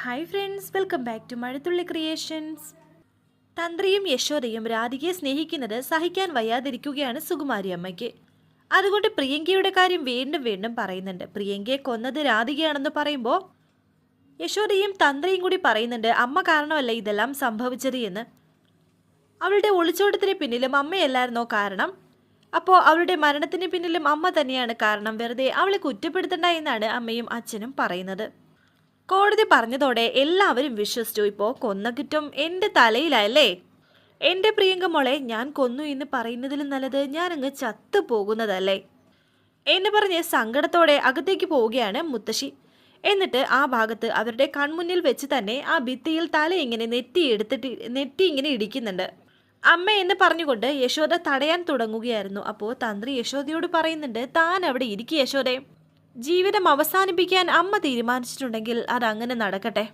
Hi friends welcome back to Mazhathulli creations തന്ത്രിയും യശോദയും രാധികയെ സ്നേഹിക്കുന്നത് സഹിക്കാൻ വയ്യാതിരിക്കുകയാണ് സുകുമാരി അമ്മയ്ക്ക്. അതുകൊണ്ട് പ്രിയങ്കയുടെ കാര്യം വീണ്ടും വീണ്ടും പറയുന്നുണ്ട്. പ്രിയങ്കയെ കൊന്നത് രാധികയാണെന്ന് പറയുമ്പോൾ യശോദയും തന്ത്രിയും കൂടി പറയുന്നുണ്ട് അമ്മ കാരണമല്ല ഇതെല്ലാം സംഭവിച്ചത് എന്ന്. അവളുടെ ഒളിച്ചോട്ടത്തിന് പിന്നിലും അമ്മയല്ലായിരുന്നോ കാരണം? അപ്പോൾ അവളുടെ മരണത്തിന് പിന്നിലും അമ്മ തന്നെയാണ് കാരണം. വെറുതെ അവളെ കുറ്റപ്പെടുത്തണ്ട എന്നാണ് അമ്മയും അച്ഛനും പറയുന്നത്. കോടതി പറഞ്ഞതോടെ എല്ലാവരും വിശ്വസിച്ചു. ഇപ്പോൾ കൊന്ന കുറ്റം എന്റെ തലയിലല്ലേ? എന്റെ പ്രിയങ്ക മോളെ ഞാൻ കൊന്നു എന്ന് പറയുന്നതിലും നല്ലത് ഞാൻ അങ്ങ് ചത്തു പോകുന്നതല്ലേ? എന്ന് പറഞ്ഞ് സങ്കടത്തോടെ അകത്തേക്ക് പോവുകയാണ് മുത്തശ്ശി. എന്നിട്ട് ആ ഭാഗത്ത് അവരുടെ കൺമുന്നിൽ വെച്ച് തന്നെ ആ ഭിത്തിയിൽ തല ഇങ്ങനെ നെറ്റി എടുത്തിട്ട് നെറ്റി ഇങ്ങനെ ഇടിക്കുന്നുണ്ട്. അമ്മ എന്ന് പറഞ്ഞുകൊണ്ട് യശോദ തടയാൻ തുടങ്ങുകയായിരുന്നു. അപ്പോൾ തന്ത്രി യശോദയോട് പറയുന്നുണ്ട് താൻ അവിടെ ഇരിക്കുക യശോദേ. ജീവിതം അവസാനിപ്പിക്കാൻ അമ്മ തീരുമാനിച്ചിട്ടുണ്ടെങ്കിൽ അത് അങ്ങനെ നടക്കട്ടെ.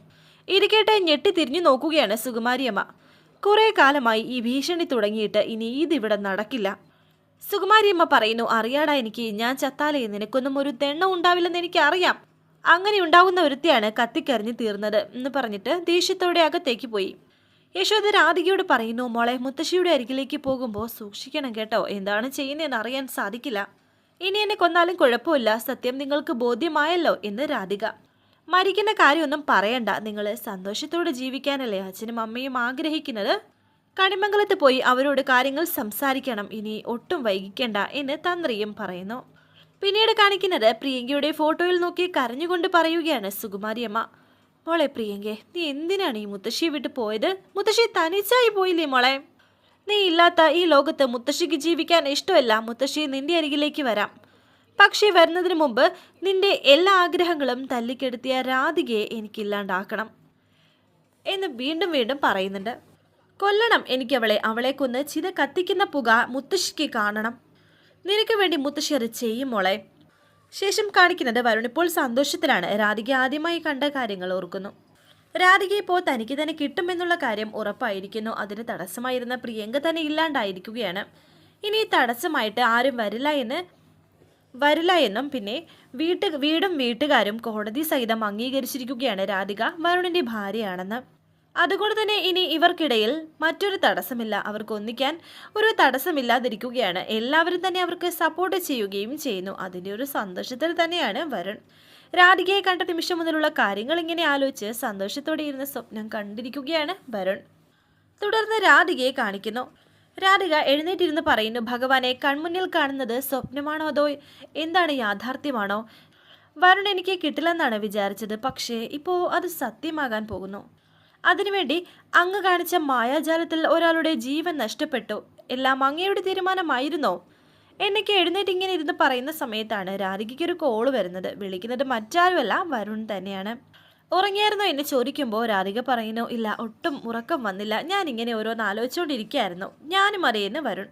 ഇരിക്കട്ടെ ഞെട്ടി തിരിഞ്ഞു നോക്കുകയാണ് സുകുമാരിയമ്മ കുറേ കാലമായി ഈ ഭീഷണി തുടങ്ങിയിട്ട് ഇനി ഇതിവിടെ നടക്കില്ല. സുകുമാരിയമ്മ പറയുന്നു അറിയാടാ എനിക്ക് ഞാൻ ചത്താലേ നിനക്കൊന്നും ഒരു തെണ്ണ ഉണ്ടാവില്ലെന്ന് എനിക്ക് അറിയാം അങ്ങനെ ഉണ്ടാവുന്ന ഒരുത്തിയാണ് കത്തിക്കരിഞ്ഞു തീർന്നത് എന്ന് പറഞ്ഞിട്ട് ദേഷ്യത്തോടെ അകത്തേക്ക് പോയി. യശോദ രാധികയോട് പറയുന്നു മോളെ മുത്തശ്ശിയുടെ അരികിലേക്ക് പോകുമ്പോൾ സൂക്ഷിക്കണം കേട്ടോ. എന്താണ് ചെയ്യുന്നതെന്ന് അറിയാൻ സാധിക്കില്ല. ഇനി എന്നെ കൊന്നാലും കുഴപ്പമില്ല. സത്യം നിങ്ങൾക്ക് ബോധ്യമായല്ലോ എന്ന് രാധിക. മരിക്കുന്ന കാര്യമൊന്നും പറയണ്ട. നിങ്ങൾ സന്തോഷത്തോടെ ജീവിക്കാനല്ലേ അച്ഛനും അമ്മയും ആഗ്രഹിക്കുന്നത്? കണിമംഗലത്ത് പോയി അവരോട് കാര്യങ്ങൾ സംസാരിക്കണം. ഇനി ഒട്ടും വൈകിക്കേണ്ട എന്ന് തന്ത്രിയും പറയുന്നു. പിന്നീട് കാണിക്കുന്നത് പ്രിയങ്കയുടെ ഫോട്ടോയിൽ നോക്കി കരഞ്ഞുകൊണ്ട് പറയുകയാണ് സുകുമാരിയമ്മ. മോളെ പ്രിയങ്കെ നീ എന്തിനാണ് ഈ മുത്തശ്ശിയെ വിട്ട് പോയത്? മുത്തശ്ശി തനിച്ചായി പോയില്ലേ മോളെ? നീ ഇല്ലാത്ത ഈ ലോകത്ത് മുത്തശ്ശിക്ക് ജീവിക്കാൻ ഇഷ്ടമല്ല മുത്തശ്ശി നിന്റെ അരികിലേക്ക് വരാം. പക്ഷേ വരുന്നതിന് മുമ്പ് നിന്റെ എല്ലാ ആഗ്രഹങ്ങളും തല്ലിക്കെടുത്തിയ രാധികയെ എനിക്കില്ലാണ്ടാക്കണം എന്ന് വീണ്ടും വീണ്ടും പറയുന്നുണ്ട്. കൊല്ലണം എനിക്കവളെ അവളെ കൊന്ന് ചിത കത്തിക്കുന്ന പുക മുത്തശ്ശിക്ക് കാണണം. നിനക്ക് വേണ്ടി മുത്തശ്ശി അത് ചെയ്യും മോളെ. ശേഷം കാണിക്കുന്നത് വരുണിപ്പോൾ സന്തോഷത്തിലാണ്. രാധിക ആദ്യമായി കണ്ട കാര്യങ്ങൾ ഓർക്കുന്നു. രാധിക ഇപ്പോൾ തനിക്ക് തന്നെ കിട്ടുമെന്നുള്ള കാര്യം ഉറപ്പായിരിക്കുന്നു. അതിന് തടസ്സമായിരുന്ന പ്രിയങ്ക തന്നെ ഇല്ലാണ്ടായിരിക്കുകയാണ്. ഇനി തടസ്സമായിട്ട് ആരും വരില്ല എന്ന് വരില്ല എന്നും പിന്നെ വീട്ട് വീടും വീട്ടുകാരും കോടതി സഹിതം അംഗീകരിച്ചിരിക്കുകയാണ് രാധിക വരുണിന്റെ ഭാര്യയാണെന്ന്. അതുകൊണ്ട് തന്നെ ഇനി ഇവർക്കിടയിൽ മറ്റൊരു തടസ്സമില്ല. അവർക്ക് ഒന്നിക്കാൻ ഒരു തടസ്സമില്ലാതിരിക്കുകയാണ്. എല്ലാവരും തന്നെ അവർക്ക് സപ്പോർട്ട് ചെയ്യുകയും ചെയ്യുന്നു. അതിന്റെ ഒരു സന്തോഷത്തിൽ തന്നെയാണ് വരുൺ. രാധികയെ കണ്ട നിമിഷം മുതലുള്ള കാര്യങ്ങൾ ഇങ്ങനെ ആലോചിച്ച് സന്തോഷത്തോടെ ഇരുന്ന സ്വപ്നം കണ്ടിരിക്കുകയാണ് വരുൺ. തുടർന്ന് രാധികയെ കാണിക്കുന്നു. രാധിക എഴുന്നേറ്റിരുന്ന് പറയുന്നു ഭഗവാനെ കൺമുന്നിൽ കാണുന്നത് സ്വപ്നമാണോ അതോ എന്താണ് യാഥാർത്ഥ്യമാണോ? വരുൺ എനിക്ക് കിട്ടില്ലെന്നാണ് വിചാരിച്ചത് പക്ഷേ ഇപ്പോൾ അത് സത്യമാകാൻ പോകുന്നു. അതിനുവേണ്ടി അങ്ങ് കാണിച്ച മായാജാലത്തിൽ ഒരാളുടെ ജീവൻ നഷ്ടപ്പെട്ടു. എല്ലാം അങ്ങയുടെ തീരുമാനമായിരുന്നോ? എന്നൊക്കെ എഴുന്നേറ്റ് ഇങ്ങനെ ഇരുന്ന് പറയുന്ന സമയത്താണ് രാധികയ്ക്ക് ഒരു കോൾ വരുന്നത്. വിളിക്കുന്നത് മറ്റാരുമല്ല വരുൺ തന്നെയാണ്. ഉറങ്ങിയായിരുന്നോ എന്ന് ചോദിക്കുമ്പോൾ രാധിക പറയുന്നു ഇല്ല ഒട്ടും ഉറക്കം വന്നില്ല. ഞാൻ ഇങ്ങനെ ഓരോന്ന് ആലോചിച്ചുകൊണ്ടിരിക്കുകയായിരുന്നു ഞാനും അറിയുന്നു വരുൺ.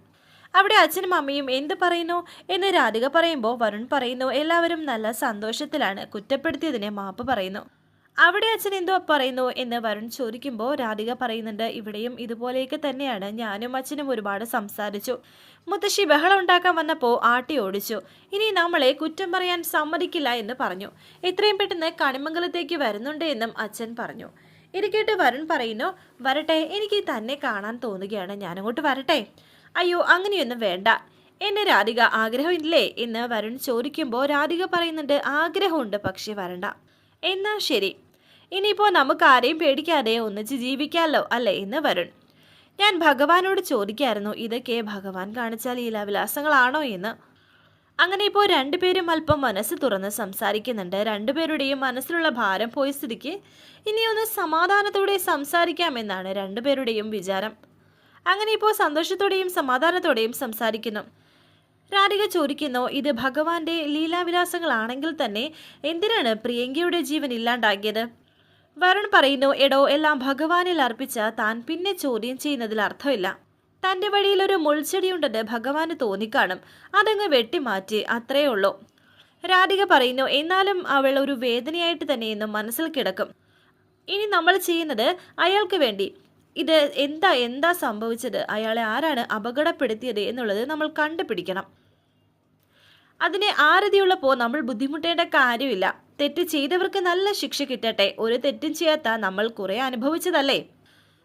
അവിടെ അച്ഛനും അമ്മയും എന്ത് പറയുന്നു എന്ന് രാധിക പറയുമ്പോൾ വരുൺ പറയുന്നു എല്ലാവരും നല്ല സന്തോഷത്തിലാണ്. കുറ്റപ്പെടുത്തിയതിനെ മാപ്പ് പറയുന്നു. അവിടെ അച്ഛൻ എന്തോ പറയുന്നു എന്ന് വരുൺ ചോദിക്കുമ്പോൾ രാധിക പറയുന്നുണ്ട് ഇവിടെയും ഇതുപോലെയൊക്കെ തന്നെയാണ്. ഞാനും അച്ഛനും ഒരുപാട് സംസാരിച്ചു. മുത്തശ്ശി ബഹളം ഉണ്ടാക്കാൻ വന്നപ്പോൾ ആട്ടി ഓടിച്ചു. ഇനി നമ്മളെ കുറ്റം പറയാൻ സമ്മതിക്കില്ല എന്ന് പറഞ്ഞു. എത്രയും പെട്ടെന്ന് കണിമംഗലത്തേക്ക് വരുന്നുണ്ട് എന്നും അച്ഛൻ പറഞ്ഞു. ഇരിക്കട്ട് കേട്ട് വരുൺ പറയുന്നു വരട്ടെ എനിക്ക് തന്നെ കാണാൻ തോന്നുകയാണ്. ഞാനങ്ങോട്ട് വരട്ടെ. അയ്യോ അങ്ങനെയൊന്നും വേണ്ട. എന്നെ രാധിക ആഗ്രഹമില്ലേ? എന്ന് വരുൺ ചോദിക്കുമ്പോൾ രാധിക പറയുന്നുണ്ട് ആഗ്രഹമുണ്ട് പക്ഷേ വരണ്ട. എന്നാ ശരി. ഇനിയിപ്പോൾ നമുക്ക് ആരെയും പേടിക്കാതെ ഒന്നിച്ച് ജീവിക്കാമല്ലോ അല്ലേ എന്ന് വരുൺ. ഞാൻ ഭഗവാനോട് ചോദിക്കായിരുന്നു ഇതൊക്കെ ഭഗവാൻ കാണിച്ച ലീലാവിലാസങ്ങളാണോ എന്ന്? അങ്ങനെ ഇപ്പോൾ രണ്ടുപേരും അല്പം മനസ്സ് തുറന്ന് സംസാരിക്കുന്നുണ്ട്. രണ്ടുപേരുടെയും മനസ്സിലുള്ള ഭാരം പോയ സ്ഥിതിക്ക് ഇനിയൊന്ന് സമാധാനത്തോടെ സംസാരിക്കാമെന്നാണ് രണ്ടുപേരുടെയും വിചാരം. അങ്ങനെ ഇപ്പോൾ സന്തോഷത്തോടെയും സമാധാനത്തോടെയും സംസാരിക്കുന്നു. രാധിക ചോദിക്കുന്നു ഇത് ഭഗവാന്റെ ലീലാവിലാസങ്ങളാണെങ്കിൽ തന്നെ എന്തിനാണ് പ്രിയങ്കയുടെ ജീവൻ ഇല്ലാണ്ടാക്കിയത്? വരുൺ പറയുന്നു എടോ എല്ലാം ഭഗവാനിൽ അർപ്പിച്ച താൻ പിന്നെ ചോദ്യം ചെയ്യുന്നതിൽ അർത്ഥമില്ല. തന്റെ വഴിയിൽ ഒരു മുൾച്ചെടിയുണ്ടെന്ന് ഭഗവാന് തോന്നിക്കാണും. അതങ്ങ് വെട്ടിമാറ്റി അത്രയേ ഉള്ളൂ. രാധിക പറയുന്നു എന്നാലും അവൾ ഒരു വേദനയായിട്ട് തന്നെ എന്നും മനസ്സിൽ കിടക്കും. ഇനി നമ്മൾ ചെയ്യുന്നത് അയാൾക്ക് വേണ്ടി. ഇത് എന്താ എന്താ സംഭവിച്ചത്? അയാളെ ആരാണ് അപകടപ്പെടുത്തിയത് എന്നുള്ളത് നമ്മൾ കണ്ടുപിടിക്കണം. അതിനെ ആരതിയുള്ളപ്പോൾ നമ്മൾ ബുദ്ധിമുട്ടേണ്ട കാര്യമില്ല. തെറ്റ് ചെയ്തവർക്ക് നല്ല ശിക്ഷ കിട്ടട്ടെ. ഒരു തെറ്റും ചെയ്യാത്ത നമ്മൾ കുറെ അനുഭവിച്ചതല്ലേ?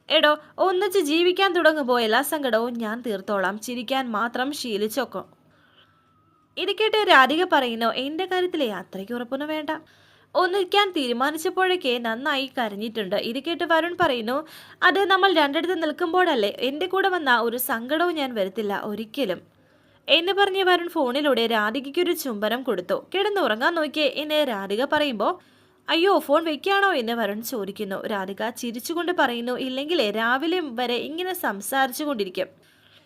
എടോ ഒന്നിച്ച് ജീവിക്കാൻ തുടങ്ങുമ്പോൾ എല്ലാ സങ്കടവും ഞാൻ തീർത്തോളാം. ചിരിക്കാൻ മാത്രം ശീലിച്ചോക്കോ. ഇത് കേട്ട് രാധിക പറയുന്നു എന്റെ കാര്യത്തിലെ അത്രയ്ക്ക് ഉറപ്പൊന്നും വേണ്ട. ഒന്നിക്കാൻ തീരുമാനിച്ചപ്പോഴൊക്കെ നന്നായി കരഞ്ഞിട്ടുണ്ട്. ഇത് കേട്ട് വരുൺ പറയുന്നു അത് നമ്മൾ രണ്ടിടത്ത് നിൽക്കുമ്പോഴല്ലേ? എന്റെ കൂടെ വന്ന ഒരു സങ്കടവും ഞാൻ വരുത്തില്ല ഒരിക്കലും. എന്ന് പറഞ്ഞ് വരുൺ ഫോണിലൂടെ രാധികയ്ക്ക് ഒരു ചുംബനം കൊടുത്തു. കിടന്നുറങ്ങാൻ നോക്കിയേ എന്ന് രാധിക പറയുമ്പോൾ അയ്യോ ഫോൺ വെക്കാണോ? എന്ന് വരുൺ ചോദിക്കുന്നു. രാധിക ചിരിച്ചുകൊണ്ട് പറയുന്നു ഇല്ലെങ്കിൽ രാവിലെ വരെ ഇങ്ങനെ സംസാരിച്ചു കൊണ്ടിരിക്കും.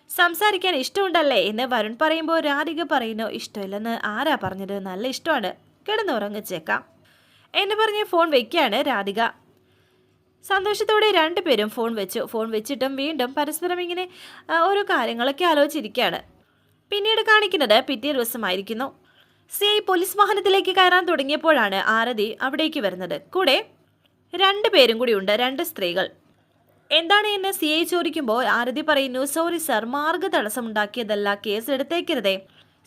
സംസാരിക്കാൻ ഇഷ്ടമുണ്ടല്ലേ? എന്ന് വരുൺ പറയുമ്പോൾ രാധിക പറയുന്നു ഇഷ്ടമില്ലെന്ന് ആരാ പറഞ്ഞത്? നല്ല ഇഷ്ടമാണ്. കിടന്നുറങ്ങിച്ചേക്കാം. എന്ന് പറഞ്ഞ് ഫോൺ വെക്കുകയാണ് രാധിക. സന്തോഷത്തോടെ രണ്ടുപേരും ഫോൺ വെച്ചു. ഫോൺ വെച്ചിട്ടും വീണ്ടും പരസ്പരം ഇങ്ങനെ ഓരോ കാര്യങ്ങളൊക്കെ ആലോചിച്ചിരിക്കുകയാണ് പിന്നീട് കാണിക്കുന്നത് പിറ്റേ ദിവസമായിരിക്കുന്നു. സി ഐ പോലീസ് വാഹനത്തിലേക്ക് കയറാൻ തുടങ്ങിയപ്പോഴാണ് ആരതി അവിടേക്ക് വരുന്നത്. കൂടെ രണ്ട് പേരും കൂടി ഉണ്ട് രണ്ട് സ്ത്രീകൾ. എന്താണ് എന്ന് സി ഐ ചോദിക്കുമ്പോൾ ആരതി പറയുന്നു സോറി സാർ മാർഗ തടസ്സമുണ്ടാക്കിയതല്ല കേസ് എടുത്തേക്കരുതേ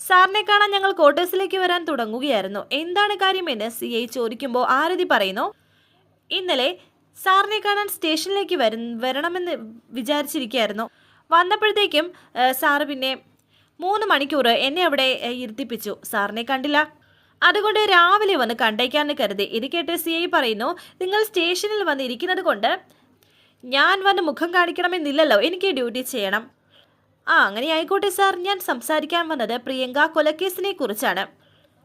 സാറിനെ കാണാൻ ഞങ്ങൾ ക്വാർട്ടേഴ്സിലേക്ക് വരാൻ തുടങ്ങുകയായിരുന്നു. എന്താണ് കാര്യമെന്ന് സി ഐ ചോദിക്കുമ്പോൾ ആരതി പറയുന്നു ഇന്നലെ സാറിനെ കാണാൻ സ്റ്റേഷനിലേക്ക് വര വരണമെന്ന് വിചാരിച്ചിരിക്കുകയായിരുന്നു. വന്നപ്പോഴത്തേക്കും സാറ് പിന്നെ മൂന്ന് മണിക്കൂർ എന്നെ അവിടെ ഇരുത്തിപ്പിച്ചു. സാറിനെ കണ്ടില്ല. അതുകൊണ്ട് രാവിലെ വന്ന് കണ്ടേക്കാന്ന് കരുതി. ഇത് കേട്ട് സി ഐ പറയുന്നു നിങ്ങൾ സ്റ്റേഷനിൽ വന്ന് ഇരിക്കുന്നത് കൊണ്ട് ഞാൻ വന്ന് മുഖം കാണിക്കണമെന്നില്ലല്ലോ. എനിക്ക് ഡ്യൂട്ടി ചെയ്യണം. ആ അങ്ങനെ ആയിക്കോട്ടെ സാർ. ഞാൻ സംസാരിക്കാൻ വന്നത് പ്രിയങ്ക കൊലക്കേസിനെ കുറിച്ചാണ്.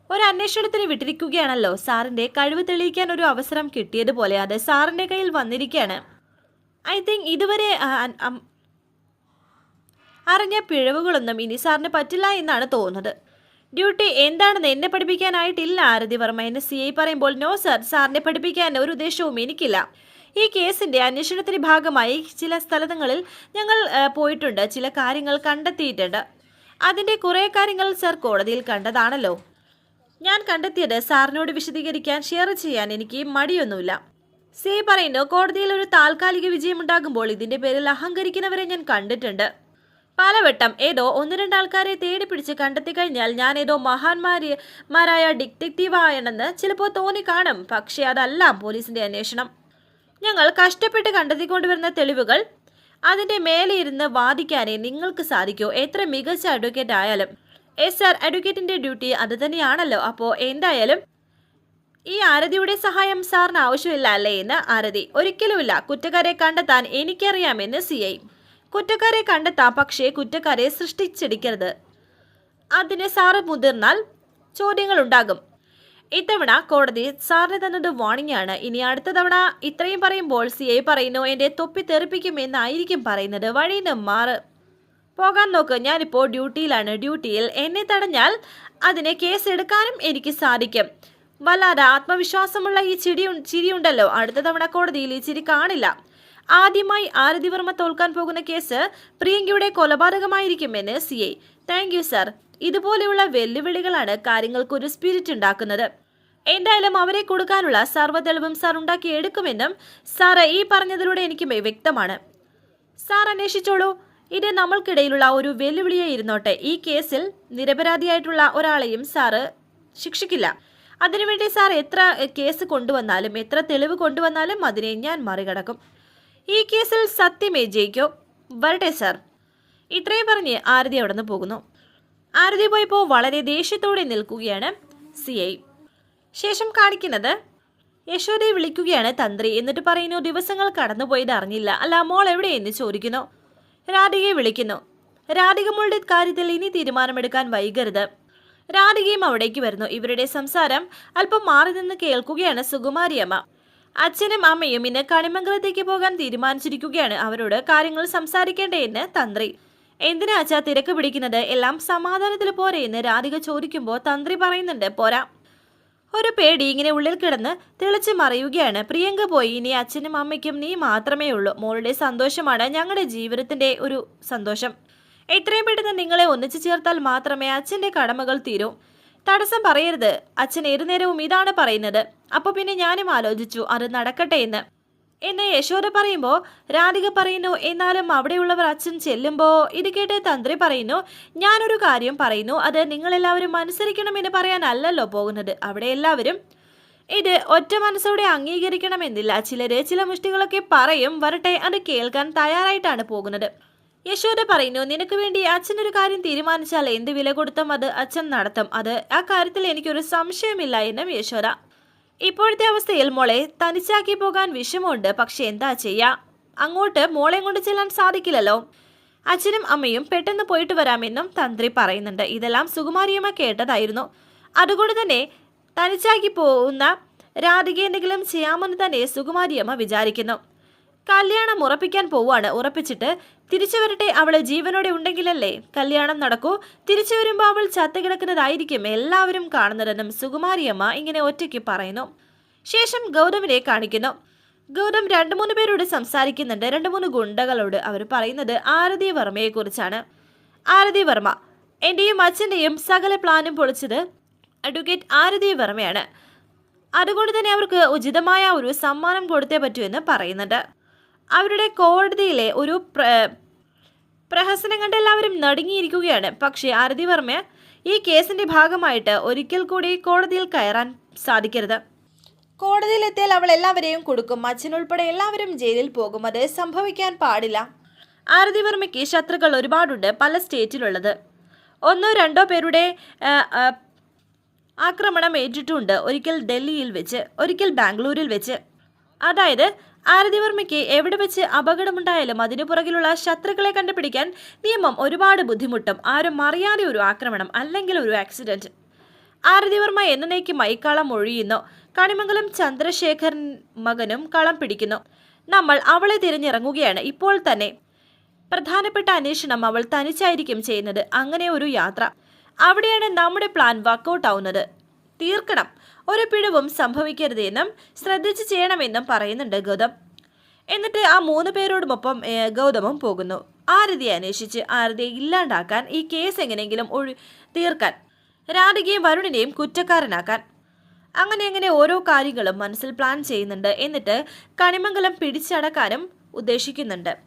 ഒരു അന്വേഷണത്തിന് വിട്ടിരിക്കുകയാണല്ലോ. സാറിന്റെ കഴിവ് തെളിയിക്കാൻ ഒരു അവസരം കിട്ടിയതുപോലെ അത് സാറിന്റെ കയ്യിൽ വന്നിരിക്കുകയാണ്. ഐ തിങ്ക് ഇതുവരെ അറിഞ്ഞ പിഴവുകളൊന്നും ഇനി സാറിന് പറ്റില്ല എന്നാണ് തോന്നുന്നത്. ഡ്യൂട്ടി എന്താണെന്ന് എന്നെ പഠിപ്പിക്കാനായിട്ടില്ല ആരതി വർമ്മ. എന്നെ സി ഐ പറയുമ്പോൾ നോ സർ സാറിനെ പഠിപ്പിക്കാൻ ഒരു ഉദ്ദേശവും എനിക്കില്ല. ഈ കേസിന്റെ അന്വേഷണത്തിന്റെ ഭാഗമായി ചില സ്ഥലങ്ങളിൽ ഞങ്ങൾ പോയിട്ടുണ്ട്. ചില കാര്യങ്ങൾ കണ്ടെത്തിയിട്ടുണ്ട്. അതിന്റെ കുറേ കാര്യങ്ങൾ സർ കോടതിയിൽ കണ്ടതാണല്ലോ. ഞാൻ കണ്ടെത്തിയത് സാറിനോട് വിശദീകരിക്കാൻ ഷെയർ ചെയ്യാൻ എനിക്ക് മടിയൊന്നുമില്ല. സി പറയുന്നു കോടതിയിൽ ഒരു താൽക്കാലിക വിജയമുണ്ടാകുമ്പോൾ ഇതിന്റെ പേരിൽ അഹങ്കരിക്കുന്നവരെ ഞാൻ കണ്ടിട്ടുണ്ട്. പലവട്ടം ഏതോ ഒന്ന് രണ്ടാൾക്കാരെ തേടി പിടിച്ച് കണ്ടെത്തി കഴിഞ്ഞാൽ ഞാൻ ഏതോ മഹാന്മാരി മാരായ ഡിറ്റക്റ്റീവാണെന്ന് ചിലപ്പോൾ തോന്നി കാണും. പക്ഷേ അതല്ല പോലീസിന്റെ അന്വേഷണം. ഞങ്ങൾ കഷ്ടപ്പെട്ട് കണ്ടെത്തിക്കൊണ്ടുവരുന്ന തെളിവുകൾ അതിന്റെ മേലെ ഇരുന്ന് വാദിക്കാനേ നിങ്ങൾക്ക് സാധിക്കൂ. എത്ര മികച്ച അഡ്വക്കേറ്റ് ആയാലും. എസ് ആർ അഡ്വക്കേറ്റിന്റെ ഡ്യൂട്ടി അത് തന്നെയാണല്ലോ. അപ്പോൾ എന്തായാലും ഈ ആരതിയുടെ സഹായം സാറിന് ആവശ്യമില്ല അല്ലേ എന്ന് ആരതി. ഒരിക്കലുമില്ല. കുറ്റക്കാരെ കണ്ടെത്താൻ എനിക്കറിയാമെന്ന് സി കുറ്റക്കാരെ കണ്ടെത്താം പക്ഷേ കുറ്റക്കാരെ സൃഷ്ടിച്ചെടുക്കരുത്. അതിന് സാറ് മുതിർന്നാൽ ചോദ്യങ്ങൾ ഉണ്ടാകും ഇത്തവണ കോടതി സാറിന് തന്നത് വാണിംഗ് ആണ്. ഇനി അടുത്ത തവണ ഇത്രയും പറയുമ്പോൾ സി ഐ പറയുന്നു എന്റെ തൊപ്പി തെറിപ്പിക്കുമെന്നായിരിക്കും പറയുന്നത്. വഴിയിൽ നിന്ന് മാറ്. പോകാൻ നോക്ക്. ഞാനിപ്പോൾ ഡ്യൂട്ടിയിലാണ്. ഡ്യൂട്ടിയിൽ എന്നെ തടഞ്ഞാൽ അതിനെ കേസ് എടുക്കാനും എനിക്ക് സാധിക്കും. വല്ലാതെ ആത്മവിശ്വാസമുള്ള ഈ ചിരി ചിരിയുണ്ടല്ലോ. അടുത്ത തവണ കോടതിയിൽ ഈ ചിരി കാണില്ല. ആദ്യമായി ആരതി വർമ്മ തോൽക്കാൻ പോകുന്ന കേസ് പ്രിയങ്കയുടെ കൊലപാതകമായിരിക്കുമെന്ന് C I. Thank you sir ഇതുപോലെയുള്ള വെല്ലുവിളികളാണ് കാര്യങ്ങൾക്ക് ഒരു സ്പിരിറ്റ് ഉണ്ടാക്കുന്നത്. എന്തായാലും അവരെ കൊടുക്കാനുള്ള സർവ തെളിവും സാർ ഉണ്ടാക്കി എടുക്കുമെന്നും സാറ് ഈ പറഞ്ഞതിലൂടെ എനിക്ക് വ്യക്തമാണ്. സാർ അന്വേഷിച്ചോളൂ. ഇത് നമ്മൾക്കിടയിലുള്ള ഒരു വെല്ലുവിളിയെ ഇരുന്നോട്ടെ. ഈ കേസിൽ നിരപരാധിയായിട്ടുള്ള ഒരാളെയും സാറ് ശിക്ഷിക്കില്ല. അതിനുവേണ്ടി സാർ എത്ര കേസ് കൊണ്ടുവന്നാലും എത്ര തെളിവ് കൊണ്ടുവന്നാലും അതിനെ ഞാൻ മറികടക്കും. ഈ കേസിൽ സത്യമേ ജയിക്കോ വരട്ടെ സാർ. ഇത്രയും പറഞ്ഞ് ആരതി അവിടെ നിന്ന് പോകുന്നു. ആരതി പോയപ്പോൾ വളരെ ദേഷ്യത്തോടെ നിൽക്കുകയാണ് സി ഐ. ശേഷം കാണിക്കുന്നത് യശോദയെ വിളിക്കുകയാണ് തന്ത്രി എന്നിട്ട് പറയുന്നു ദിവസങ്ങൾ കടന്നുപോയത് അറിഞ്ഞില്ല. അല്ല മോൾ എവിടെയെന്ന് ചോദിക്കുന്നു. രാധികയെ വിളിക്കുന്നു. രാധിക മോളുടെ കാര്യത്തിൽ ഇനി തീരുമാനമെടുക്കാൻ വൈകരുത്. രാധികയും അവിടേക്ക് വരുന്നു. ഇവരുടെ സംസാരം അല്പം മാറി നിന്ന് കേൾക്കുകയാണ് സുകുമാരിയമ്മ. അച്ഛനും അമ്മയും ഇന്ന് കണിമംഗലത്തേക്ക് പോകാൻ തീരുമാനിച്ചിരിക്കുകയാണ്. അവരോട് കാര്യങ്ങൾ സംസാരിക്കേണ്ടതെന്ന് തന്ത്രി. എന്തിനാ അച്ഛാ തിരക്ക് പിടിക്കുന്നത്? എല്ലാം സമാധാനത്തിൽ പോരെ രാധിക ചോദിക്കുമ്പോൾ തന്ത്രി പറയുന്നുണ്ട് പോരാ. ഒരു പേടി ഇങ്ങനെ ഉള്ളിൽ കിടന്ന് തെളിച്ച് മറിയുകയാണ്. പ്രിയങ്ക പോയി ഇനി അച്ഛനും അമ്മയ്ക്കും നീ മാത്രമേ ഉള്ളൂ. മോളുടെ സന്തോഷമാണ് ഞങ്ങളുടെ ജീവിതത്തിന്റെ ഒരു സന്തോഷം. എത്രയും പെട്ടെന്ന് നിങ്ങളെ ഒന്നിച്ചു ചേർത്താൽ മാത്രമേ അച്ഛന്റെ കടമകൾ തീരൂ. തടസ്സം പറയരുത്. അച്ഛൻ ഏതു നേരവും ഇതാണ് പറയുന്നത്. അപ്പൊ പിന്നെ ഞാനും ആലോചിച്ചു അത് നടക്കട്ടെ എന്ന്. എന്ന് യശോദ പറയുമ്പോൾ രാധിക പറയുന്നു എന്നാലും അവിടെയുള്ളവർ അച്ഛൻ ചെല്ലുമ്പോൾ ഇത് കേട്ട് തന്ത്രി പറയുന്നു ഞാനൊരു കാര്യം പറയുന്നു അത് നിങ്ങളെല്ലാവരും അനുസരിക്കണമെന്ന് പറയാനല്ലല്ലോ പോകുന്നത്. അവിടെ എല്ലാവരും ഇത് ഒറ്റ മനസ്സോടെ അംഗീകരിക്കണമെന്നില്ല. ചിലര് ചില മുഷ്ടികളൊക്കെ പറയും വരട്ടെ അത് കേൾക്കാൻ തയ്യാറായിട്ടാണ് പോകുന്നത്. യശോദ പറയുന്നു നിനക്ക് വേണ്ടി ഒരു കാര്യം തീരുമാനിച്ചാൽ എന്ത് വില കൊടുത്തും അത് അച്ഛൻ നടത്തും. അത് ആ കാര്യത്തിൽ എനിക്കൊരു സംശയമില്ല എന്നും യശോദ. ഇപ്പോഴത്തെ അവസ്ഥയിൽ മോളെ തനിച്ചാക്കി പോകാൻ വിഷമമുണ്ട്. പക്ഷെ എന്താ ചെയ്യാ? അങ്ങോട്ട് മോളെ കൊണ്ട് ചെല്ലാൻ സാധിക്കില്ലല്ലോ. അച്ഛനും അമ്മയും പെട്ടെന്ന് പോയിട്ട് വരാമെന്നും തന്ത്രി പറയുന്നുണ്ട്. ഇതെല്ലാം സുകുമാരിയമ്മ കേട്ടതായിരുന്നു. അതുകൊണ്ട് തന്നെ തനിച്ചാക്കി പോകുന്ന രാധിക എന്തെങ്കിലും ചെയ്യാമെന്ന് തന്നെ സുകുമാരിയമ്മ വിചാരിക്കുന്നു. കല്യാണം ഉറപ്പിക്കാൻ പോവാണ്. ഉറപ്പിച്ചിട്ട് തിരിച്ചു വരട്ടെ അവൾ ജീവനോടെ ഉണ്ടെങ്കിലല്ലേ കല്യാണം നടക്കൂ? തിരിച്ചു വരുമ്പോൾ അവൾ ചത്തുകിടക്കുന്നതായിരിക്കും എല്ലാവരും കാണുന്നതെന്നും സുകുമാരിയമ്മ ഇങ്ങനെ ഒറ്റയ്ക്ക് പറയുന്നു. ശേഷം ഗൗതമിനെ കാണിക്കുന്നു. ഗൗതം രണ്ടു മൂന്ന് പേരോട് സംസാരിക്കുന്നുണ്ട്. രണ്ട് മൂന്ന് ഗുണ്ടകളോട് അവർ പറയുന്നത് ആരതി വർമ്മയെ കുറിച്ചാണ്. ആരതി വർമ്മ എന്റെയും അച്ഛന്റെയും സകല പ്ലാനും പൊളിച്ചത് അഡ്വക്കേറ്റ് ആരതി വർമ്മയാണ്. അതുകൊണ്ട് തന്നെ അവർക്ക് ഉചിതമായ ഒരു സമ്മാനം കൊടുത്തേ പറ്റൂ എന്ന് പറയുന്നുണ്ട്. അവരുടെ കോടതിയിലെ ഒരു പ്ര പ്രഹസനം കണ്ട് എല്ലാവരും നടുങ്ങിയിരിക്കുകയാണ്. പക്ഷേ ആരതി വർമ്മ ഈ കേസിന്റെ ഭാഗമായിട്ട് ഒരിക്കൽ കൂടി കോടതിയിൽ കയറാൻ സാധിക്കരുത്. കോടതിയിലെത്തിയാൽ അവൾ എല്ലാവരെയും കൊടുക്കും. അച്ഛനുൾപ്പെടെ എല്ലാവരും ജയിലിൽ പോകും. അത് സംഭവിക്കാൻ പാടില്ല. ആരതി വർമ്മയ്ക്ക് ശത്രുക്കൾ ഒരുപാടുണ്ട് പല സ്റ്റേറ്റിലുള്ളത്. ഒന്നോ രണ്ടോ പേരുടെ ആക്രമണം ഏറ്റിട്ടുണ്ട്. ഒരിക്കൽ ഡൽഹിയിൽ വെച്ച് ഒരിക്കൽ ബാംഗ്ലൂരിൽ വെച്ച്. അതായത് ആരതിവർമ്മയ്ക്ക് എവിടെ വെച്ച് അപകടമുണ്ടായാലും അതിനു പുറകിലുള്ള ശത്രുക്കളെ കണ്ടുപിടിക്കാൻ നിയമം ഒരുപാട് ബുദ്ധിമുട്ടും. ആരും അറിയാതെ ഒരു ആക്രമണം അല്ലെങ്കിൽ ഒരു ആക്സിഡന്റ് ആരതിവർമ്മ എന്നേക്കുമായി കളം ഒഴിയുന്നു. കണിമംഗലം ചന്ദ്രശേഖരൻ മകനും കളം പിടിക്കുന്നു. നമ്മൾ അവളെ തിരഞ്ഞിറങ്ങുകയാണ്. ഇപ്പോൾ തന്നെ പ്രധാനപ്പെട്ട അന്വേഷണം അവൾ തനിച്ചായിരിക്കും ചെയ്യുന്നത്. അങ്ങനെ ഒരു യാത്ര. അവിടെയാണ് നമ്മുടെ പ്ലാൻ വർക്കൗട്ട് ആവുന്നത്. തീർക്കണം. ഒരു പിഴവും സംഭവിക്കരുതെന്നും ശ്രദ്ധിച്ചു ചെയ്യണമെന്നും പറയുന്നുണ്ട് ഗൗതം. എന്നിട്ട് ആ മൂന്ന് പേരോടുമൊപ്പം ഗൗതമം പോകുന്നു. ആരതിയെ അന്വേഷിച്ച് ആരതിയെ ഇല്ലാണ്ടാക്കാൻ ഈ കേസ് എങ്ങനെയെങ്കിലും ഒഴി തീർക്കാൻ രാധികയും വരുണിനെയും കുറ്റക്കാരനാക്കാൻ. അങ്ങനെ അങ്ങനെ ഓരോ കാര്യങ്ങളും മനസ്സിൽ പ്ലാൻ ചെയ്യുന്നുണ്ട്. എന്നിട്ട് കണിമംഗലം പിടിച്ചടക്കാനും ഉദ്ദേശിക്കുന്നുണ്ട്.